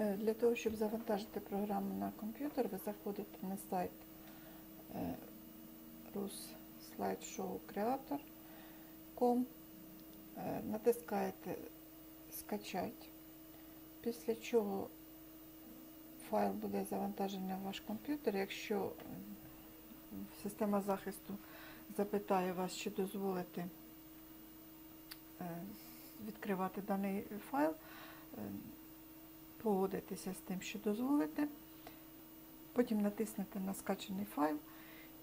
Е, Для того, щоб завантажити програму на комп'ютер, ви заходите на сайт е, russlideshowcreator.com, е, натискаєте Скачать, після чого файл буде завантажений в ваш комп'ютер. Якщо система захисту запитає вас, чи дозволити відкривати даний файл, погодитися з тим, що дозволите. Потім натиснете на скачаний файл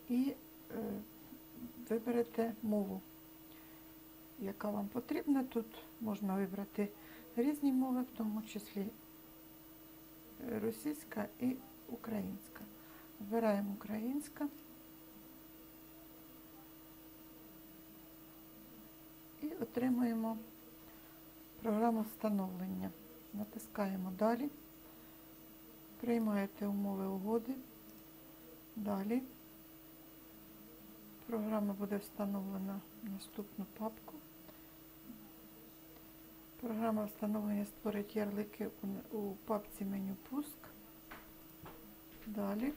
і е, виберете мову, яка вам потрібна. Тут можна вибрати різні мови, в тому числі е, російська і українська. Вибираємо українська. І отримуємо програму встановлення. Натискаємо Далі. Приймаєте умови угоди. Далі. Програма буде встановлена в наступну папку. Програма встановлення створить ярлики у, папці меню Пуск. Далі.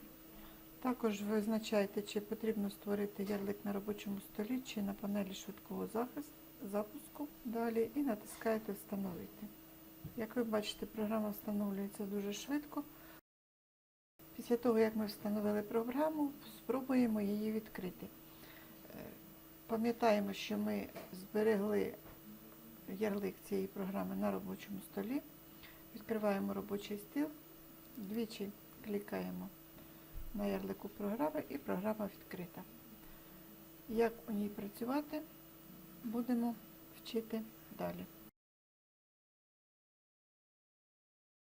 Також визначайте, чи потрібно створити ярлик на робочому столі чи на панелі швидкого захисту, запуску. Далі і натискаєте Встановити. Як ви бачите, програма встановлюється дуже швидко. Після того, як ми встановили програму, спробуємо її відкрити. Е, Пам'ятаємо, що ми зберегли ярлик цієї програми на робочому столі. Відкриваємо робочий стіл, двічі клікаємо на ярлику програми і програма відкрита. Як у ній працювати, будемо вчити далі.